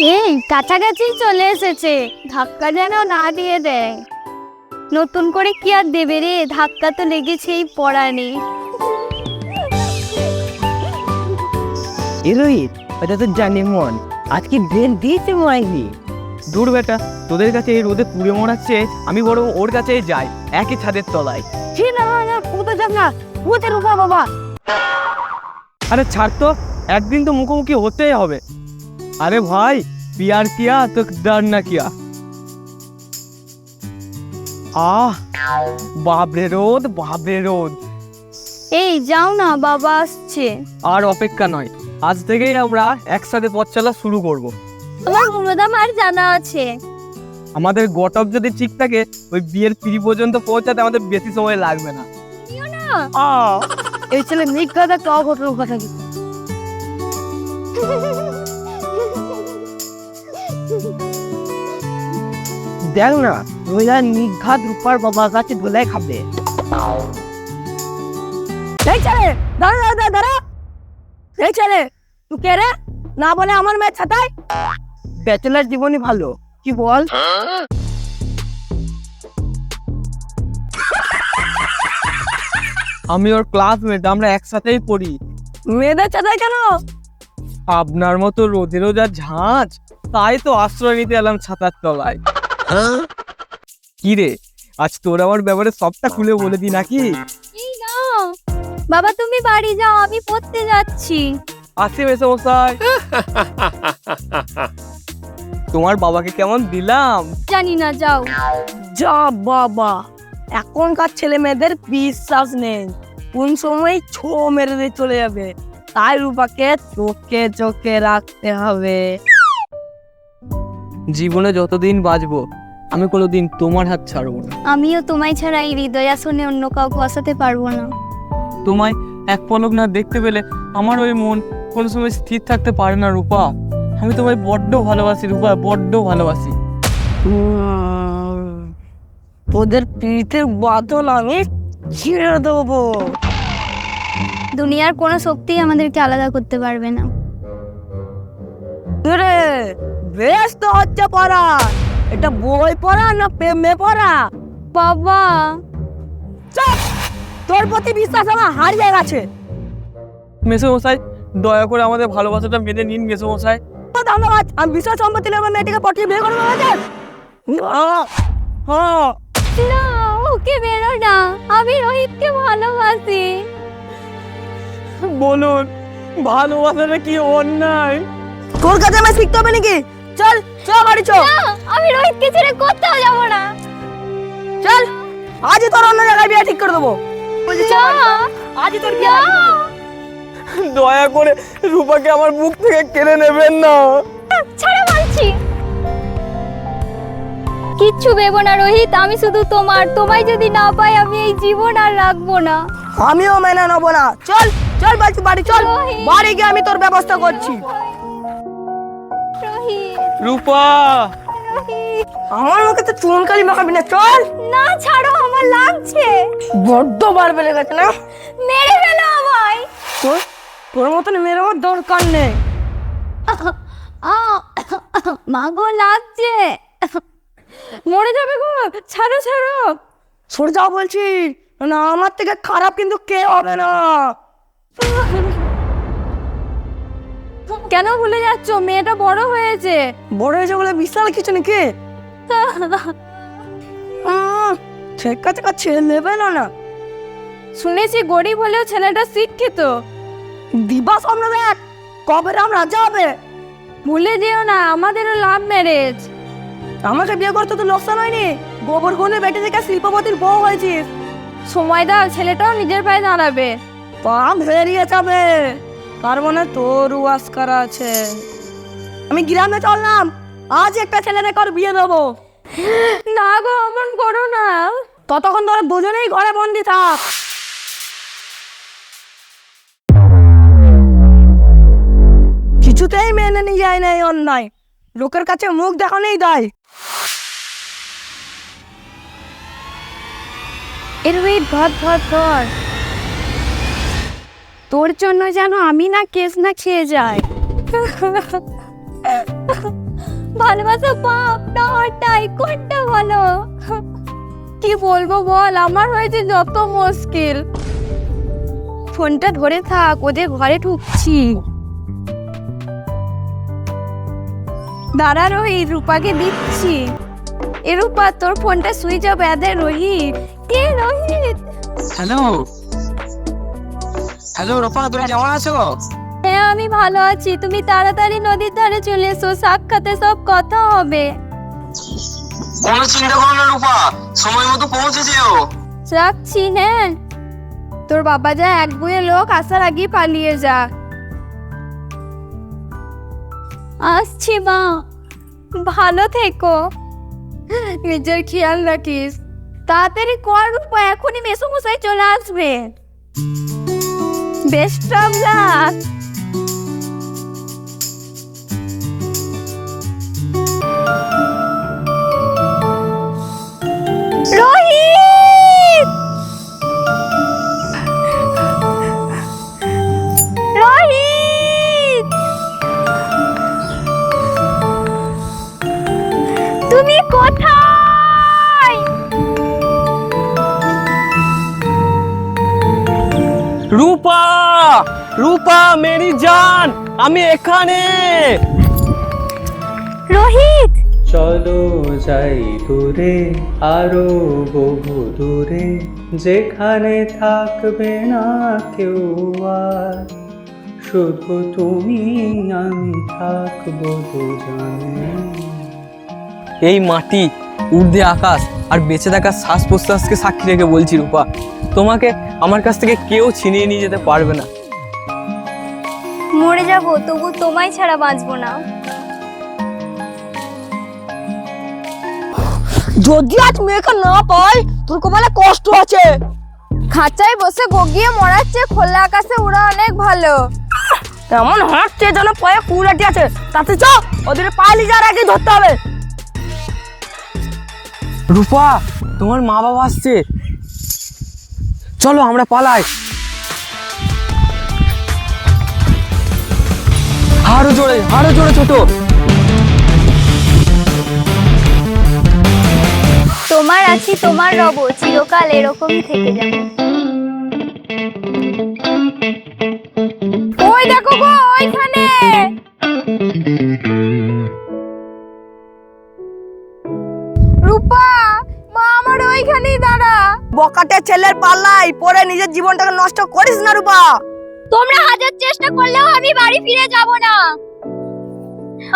এই কাছাকাছি চলে এসেছে। ধাক্কা যেন না দিয়ে দেয়। নতুন করে কি আর দেবে রে? ধাক্কা তো লেগেছেই পড়ানি রোহিত ওটা তো জানি মন। আজকে বেল দিয়েছে মাইনি দূর বেটা তোদের কাছে এই রোদে পুড়ে মরাচ্ছে আমি বরং ওর কাছেই যাই একই ছাদের তলায়। ছি না না কোথায় যাব না। কোথায় রূপা বাবা। আরে ছাড় তো একদিন তো মুখোমুখি হতেই হবে। আরে ভাই পিয়ার কিয়া তো ডার না কিয়া আহ বাবরে রোদ বাবরে রোদ এই যাও না বাবা আসছে। আর অপেক্ষা নয় আজ থেকেই আমরা একসাথে পথ চলা শুরু করব। তোমার গুণদাম আর জানা আছে। আমাদের গটপ যদি ঠিক থাকে ওই বিয়ের পিড়ি পর্যন্ত পৌঁছাতে আমাদের বেশি সময় লাগবে না। আহ, এই ছেলে মিথ্যা একটা অঘটন কথা দেখ না। রোহিলা নিঘাত রূপার বাবার কাছে ধোলাই খাবে এই ছেলে দাঁড়া দাঁড়া দাঁড়া, দাঁড়া। এই ছেলে তুই কে রে? না বলে আমার মেয়ে ছাতায় ব্যাচেলার জীবনই ভালো কি বল? আমি ওর ক্লাসমেট আমরা একসাথেই পড়ি। মেয়েদের ছাতায় কেন? আপনার মতো রোদে রোজা ঝাঁঝ তাই তো আশ্রয় নিতে এলাম ছাতার তলায়। কি রে? আজ তোর আমার ব্যাপারে সবটা খুলে বলে দি নাকি? না। বাবা তুমি বাড়ি যাও আমি পড়তে যাচ্ছি। আসি মেসে মশাই। তোমার বাবাকে কেমন দিলাম? জানি না যাও। যা বাবা এখনকার ছেলে মেয়েদের বিশ্বাস নেই। কোন সময় ছো মেরে দিয়ে চলে যাবে। তাই রূপাকে চোখে চোখে রাখতে হবে। জীবনে যতদিন বাঁচবো আমি কোনোদিন তোমার হাত ছাড়বো না। আমিও তোমায় ছাড়া এই হৃদয় আসনে অন্য কাউকে বসাতে পারব না। তোমায় এক পলক না দেখতে পেলে আমার ওই মন কোনো সময় স্থির থাকতে পারে না রূপা। আমি তোমায় বড্ড ভালোবাসি রূপা বড্ড ভালোবাসি। উম, তোদের পিঠের বাদল আমি ছিঁড়ে দেবো। দুনিয়ার কোনো শক্তি আমাদেরকে আলাদা করতে পারবে না। রে বেশ তো হচ্ছে পড়া। এটা বই পড়া না প্রেমে পড়া? বাবা। চুপ! তোর প্রতি বিশ্বাস আমার হারিয়ে গেছে। মেসো মশাই দয়া করে আমাদের ভালোবাসাটা মেনে নিন মেসো মশাই তো ধন্যবাদ। আমি বিশাল সম্পত্তি নেব মেয়েটিকে পটিয়ে বিয়ে করব হ্যাঁ না ওকে বেরো না। আমি রোহিতকে ভালোবাসি। বলুন ভালোবাসাটা কি অন্যায়? তোর কাছে আমি শিখতে হবে নাকি? চল চল বাড়ি চল। আমি রোহিতকে ছেড়ে কোথাও যাব না। চল আজই তোর অন্য জায়গায় বিয়ে ঠিক করে দেবো। না আজই তোর বিয়ে দয়া করে রূপাকে আমার বুক থেকে কেড়ে নেবেন না। ছাড়া বলছি। কিচ্ছু ভেবো না রোহিত আমি শুধু তোমার তোমায় যদি না পাই আমি এই জীবন আর রাখব না। আমিও মেনে নেব না। চল চল বলছি বাড়ি চল। বাড়ি গিয়ে আমি তোর ব্যবস্থা করছি। রূপা। আমার মুখে তো চুনকালি মাখাবি না চল। না ছাড়ো আমার লাগছে। বড্ড বার বেড়ে গেছে না? মেরে ফেলো আমায়। তোর তোর মতন মেয়ের আমার দরকার নেই। মাগো লাগছে। মরে যাবে গো ছাড়ো ছাড়ো। সরে যাও বলছি না আমার থেকে খারাপ কিন্তু কে হবে না। কেন ভুলে যাচ্ছ? মেয়েটা বড় হয়েছে। বড় হয়েছে বলে বিশাল কিছু নাকি? ঠিক আছে ছেলে নেবে না না। শুনেছি গরিব হলেও ছেলেটা শিক্ষিত। দিবা সামনে দেখ কবে রাম রাজা হবে? ভুলে যেও না আমাদেরও লাভ ম্যারেজ। আমাকে বিয়ে করতে তো লোকসান হয়নি। গোবর গুনে বেটে থেকে শিল্পপতির বউ হয়েছিস। সময় দাও ছেলেটাও নিজের পায়ে দাঁড়াবে। পা বেরিয়ে যাবে। তার মানে তোর ওয়াস করা আছে। আমি গ্রামে চললাম আজ একটা ছেলে রেকর বিয়ে দেবো। না গো অমন করো না। ততক্ষণ তোরা দুজনেই ঘরে বন্দি থাক। কিছুতেই মেনে নিয়ে যায় না এই অন্যায়। লোকের কাছে মুখ দেখানোই দেয়। এর ওয়েট ধর ধর ধর তোর জন্য যেন আমি না কেস না খেয়ে যাই। ভালোবাসা পাপ না অন্যায় কোনটা বলো কি বলব বল আমার হয়েছে যত মুশকিল। ফোনটা ধরে থাক ওদের ঘরে ঢুকছি। দাঁড়া রোহিত রূপাকে দিচ্ছি। এ রূপা তোর ফোনটা সুইচ অফ এদের রোহিত। কে রোহিত? হ্যালো হ্যালো রূপা তুমি কেমন আছো হ্যাঁ আমি ভালো আছি। তুমি তাড়াতাড়ি নদীর ধারে চলে এসো সাক্ষাতে সব কথা হবে। কোনো চিন্তা করো না রূপা সময় মতো পৌঁছে যেও। রাখছি হ্যাঁ। তোর বাবা যা এক বইয়ে লোক আসার আগে পালিয়ে যা। আসছি মা। ভালো থেকো। নিজের খেয়াল রাখিস। তাড়াতাড়ি কর রূপা এখনই মেসোমশাই চলে আসবে। বেস্ট অফ লাক মেরি জান আমি এখানে। রোহিত! চলো যাই দূরে আরও বহু দূরে। যেখানে থাকবে না কেউ আর। শুধু তুমি আমি থাকব দুজনে। এই মাটি ঊর্ধ্বে আকাশ আর বেঁচে থাকার শ্বাস প্রশ্বাসকে সাক্ষী রেখে বলছি রূপা তোমাকে আমার কাছ থেকে কেউ ছিনিয়ে নিয়ে যেতে পারবে না। মরে যাব তবু তোমায় ছাড়া বাঁচবো না। যদি আজ মেয়েকে না পাই তোর কপালে কষ্ট আছে। খাঁচায় বসে গগিয়ে মরাচ্ছে খোলা আকাশে ওরা অনেক ভালো। এমন হাঁটছে যেন পায়ে কুড়াটি আছে। তাতে চ ওদের পালি যাওয়ার আগে ধরতে হবে। রূপা তোমার মা বাবা আসছে। চলো আমরা পালাই। আরও জোরে আরও জোরে ছোট। তোমার আছি তোমার রব চিরকাল এরকমই থেকে যাবে। ওই দেখো গো ওইখানে! রূপা মা আমার ওইখানেই দাঁড়া। বকাটে ছেলের পাল্লাই পরে নিজের জীবনটাকে নষ্ট করিস না রূপা। তোমরা হাজার চেষ্টা করলেও আমি বাড়ি ফিরে যাব না।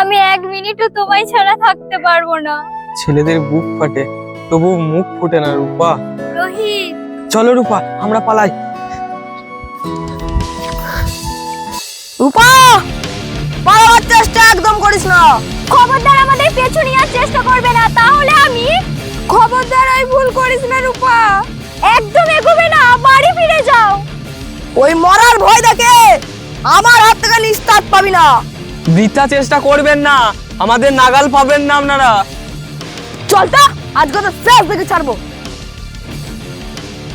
আমি এক মিনিটও তোমায় ছাড়া থাকতে পারব না। ছেলেদের বুক ফাটে তবু মুখ ফুটে না রূপা। রোহিত। চলো রূপা আমরা পালাই। রূপা! পালাবার চেষ্টা একদম করিস না। খবরদার আমাদের পেছু নেওয়ার চেষ্টা করবে না তাহলে আমি? খবরদার এই ভুল করিস না রূপা। একদম এগোবে না বাড়ি ফিরে যাও। ওই মরার ভয় দেখে আমার হাত থেকে নিস্তার পাবি না। বৃথা চেষ্টা করবেন না আমাদের নাগাল পাবেন না আপনারা। চল তা আজকে তো শেষ দেখে ছাড়বো।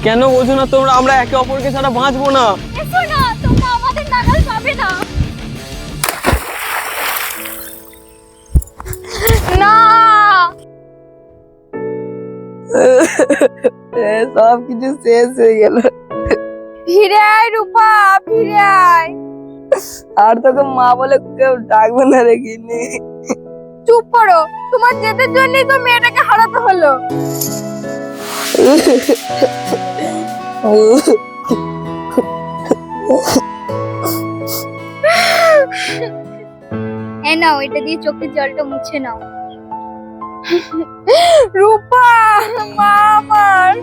কেন বোঝো না তোমরা আমরা একে অপরকে ছাড়া বাঁচবো না। এসো না তোমরা আমাদের নাগাল পাবে না। না। সব কিছু শেষ হয়ে গেল। ফিরে আয় রূপা ফিরে আয়। আর তোকে মা বলে কেউ ডাকবে না রেখিনি চুপ করো তোমার জেদের জন্যই তো মেয়েটাকে হারাতে হলো। এই নাও এটা দিয়ে চোখের জলটা মুছে নাও। রূপা মা আমার।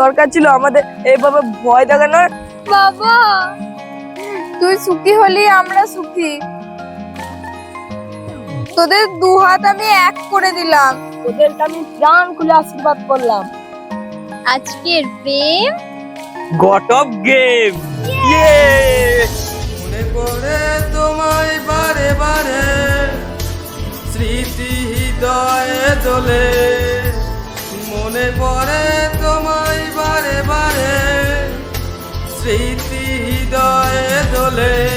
দরকার ছিল আমাদের এইভাবে ভয় দেখানোর। বাবা তুই সুখী হলি আমরা সুখী। তোদের দু হাত আমি এক করে দিলাম। ওদেরকে আমি প্রাণ খুলে আশীর্বাদ করলাম। আজকের প্রেম? Got off game. ইয়ে মনে পড়ে তোমায় বারে বারে স্মৃতি হৃদয়ে দোলে স্মৃতি হৃদয়ে দোলে